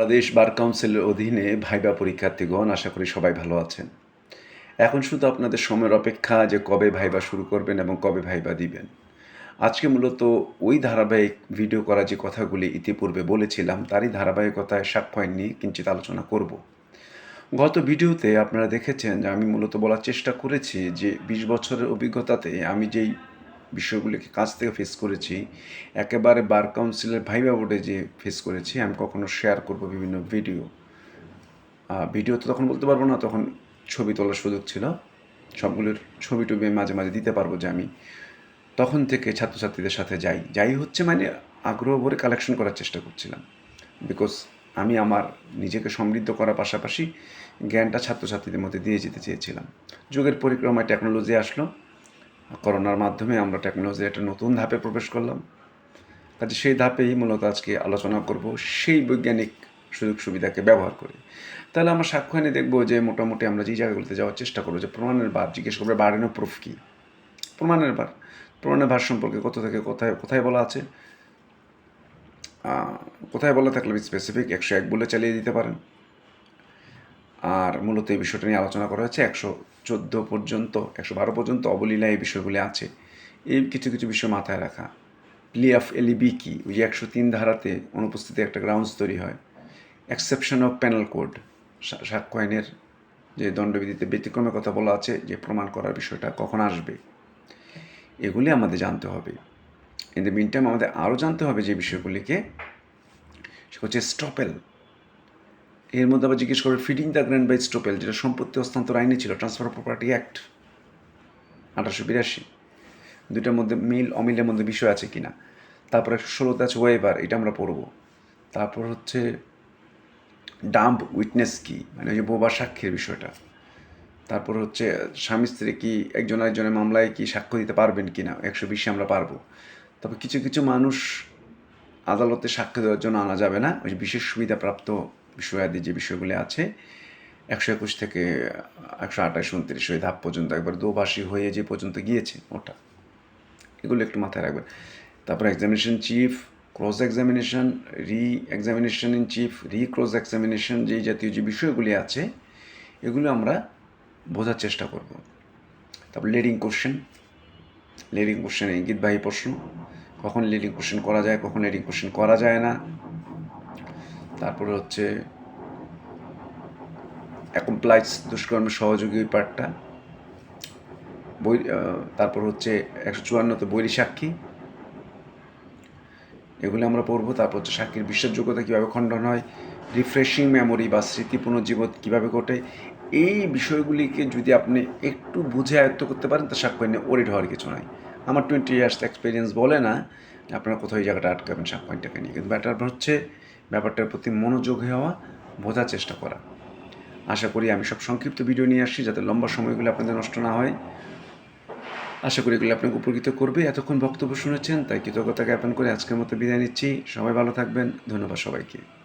বাংলাদেশ বার কাউন্সিলের অধীনে ভাইবা পরীক্ষার্থীগণ, আশা করি সবাই ভালো আছেন। এখন শুধু আপনাদের সময়ের অপেক্ষা যে কবে ভাইবা শুরু করবেন এবং কবে ভাইবা দিবেন। আজকে মূলত ওই ধারাবাহিক ভিডিও করা যে কথাগুলি ইতিপূর্বে বলেছিলাম, তারই ধারাবাহিকতায় সাক্ষ্য নিয়ে কিঞ্চিত আলোচনা করব। গত ভিডিওতে আপনারা দেখেছেন যে আমি মূলত বলার চেষ্টা করেছি যে বিশ বছরের অভিজ্ঞতাতে আমি যেই বিষয়গুলিকে কাছ থেকে ফেস করেছি। একেবারে বার কাউন্সিলের ভাইবা বোর্ডে যে ফেস করেছি, আমি কখনো শেয়ার করব বিভিন্ন ভিডিও ভিডিও তো তখন বলতে পারব না, তখন ছবি তোলার সুযোগ ছিল। সবগুলোর ছবি টবি মাঝে মাঝে দিতে পারব যে আমি তখন থেকে ছাত্রছাত্রীদের সাথে যাই। যাই হচ্ছে মানে আগ্রহ ভরে কালেকশন করার চেষ্টা করছিলাম। বিকজ আমি আমার নিজেকে সমৃদ্ধ করার পাশাপাশি জ্ঞানটা ছাত্রছাত্রীদের মধ্যে দিয়ে যেতে চেয়েছিলাম। যুগের পরিক্রমায় টেকনোলজি আসলো। করোনার মাধ্যমে আমরা টেকনোলজি একটা নতুন ধাপে প্রবেশ করলাম। কাজে সেই ধাপেই মূলত আজকে আলোচনা করব সেই বৈজ্ঞানিক সুযোগ সুবিধাকে ব্যবহার করে। তাহলে আমরা সাক্ষ্য এনে দেখব যে মোটামুটি আমরা যেই জায়গাগুলোতে যাওয়ার চেষ্টা করব, যে প্রমাণের বার, জিজ্ঞেস করবে বাড়ানো প্রুফ কী? প্রমাণের বার, প্রমাণের ভার সম্পর্কে কত থেকে কোথায় কোথায় বলা আছে? কোথায় বলা থাকলে স্পেসিফিক একশো এক বলে চালিয়ে দিতে পারেন। আর মূলত এই বিষয়টা নিয়ে আলোচনা করা হয়েছে। একশো চোদ্দ পর্যন্ত, একশো বারো পর্যন্ত অবলীলা এই বিষয়গুলি আছে। এই কিছু কিছু বিষয় মাথায় রাখা। প্লি অফ এলিবি কি ওই যে একশো তিন ধারাতে অনুপস্থিতি একটা গ্রাউন্ডস তৈরি হয়। এক্সেপশন অফ প্যানেল কোড সাক্ষ্য আইনের যে দণ্ডবিধিতে ব্যতিক্রমের কথা বলা আছে, যে প্রমাণ করার বিষয়টা কখন আসবে? এগুলি আমাদের জানতে হবে। ইন দ্য মিন টাইম আমাদের আরও জানতে হবে যে বিষয়গুলিকে সে হচ্ছে স্টপেল এর মধ্যে আবার জিজ্ঞেস করবে feeding the grant by estoppel যেটা সম্পত্তি হস্তান্তর আইনে ছিল ট্রান্সফার অফ প্রপার্টি অ্যাক্ট আঠারোশো বিরাশি। দুইটার মধ্যে মিল অমিলের মধ্যে বিষয় আছে কিনা। তারপরে ষোলোতে আছে ওয়েবার এটা আমরা পড়ব। তারপর হচ্ছে ডাম্প উইটনেস কি মানে ওই যে বোবা সাক্ষীর বিষয়টা। তারপর হচ্ছে স্বামী স্ত্রী কি, একজন আরেকজনের মামলায় কি সাক্ষ্য দিতে পারবেন কি না একশো বিশে আমরা পারব। তবে কিছু কিছু মানুষ আদালতে সাক্ষ্য দেওয়ার জন্য আনা যাবে না, ওই বিশেষ সুবিধাপ্রাপ্ত বিষয়াদি যে বিষয়গুলি আছে, একশো একুশ থেকে একশো আঠাশ, উনত্রিশ ওই ধাপ পর্যন্ত একবার দোভাষী হয়ে যে পর্যন্ত গিয়েছে ওটা, এগুলো একটু মাথায় রাখবেন। তারপর examination chief cross examination re examination in chief re cross examination যেই জাতীয় যে বিষয়গুলি আছে, এগুলো আমরা বোঝার চেষ্টা করব। তারপর লিডিং কোশ্চেন লিডিং কোশ্চেন ইঙ্গিতবাহী প্রশ্ন, কখন লিডিং কোশ্চেন করা যায়, কখন লিডিং কোশ্চেন করা যায় না তারপরে হচ্ছে অ্যাকমপ্লাইজ দুষ্কর্মের সহযোগী পার্টটা বই তারপর হচ্ছে একশো চুয়ান্নতে বৈরী সাক্ষী। এগুলো আমরা পড়ব। তারপর হচ্ছে সাক্ষীর বিশ্বাসযোগ্যতা কীভাবে খণ্ডন হয় রিফ্রেশিং মেমোরি বা স্মৃতি পুনর্জীবন কীভাবে ঘটে, এই বিষয়গুলিকে যদি আপনি একটু বুঝে আয়ত্ত করতে পারেন, তা সাক্ষ্য নিয়ে ওরিড হওয়ার কিছু নয় আমার টোয়েন্টি ইয়ার্স এক্সপিরিয়েন্স বলে না আপনারা কোথাও এই জায়গাটা আটকাবেন সাক্ষ্যটাকে নিয়ে। কিন্তু ব্যাটার হচ্ছে ব্যাপারটার প্রতি মনোযোগ হওয়া বোঝার চেষ্টা করা। আশা করি আমি সব সংক্ষিপ্ত ভিডিও নিয়ে আসছি যাতে লম্বা সময়গুলো আপনাদের নষ্ট না হয়। আশা করি এগুলো আপনাকে উপকৃত করবে। এতক্ষণ বক্তব্য শুনেছেন, তাই কৃতজ্ঞতা জ্ঞাপন করে আজকের মতো বিদায় নিচ্ছি। সবাই ভালো থাকবেন। ধন্যবাদ সবাইকে।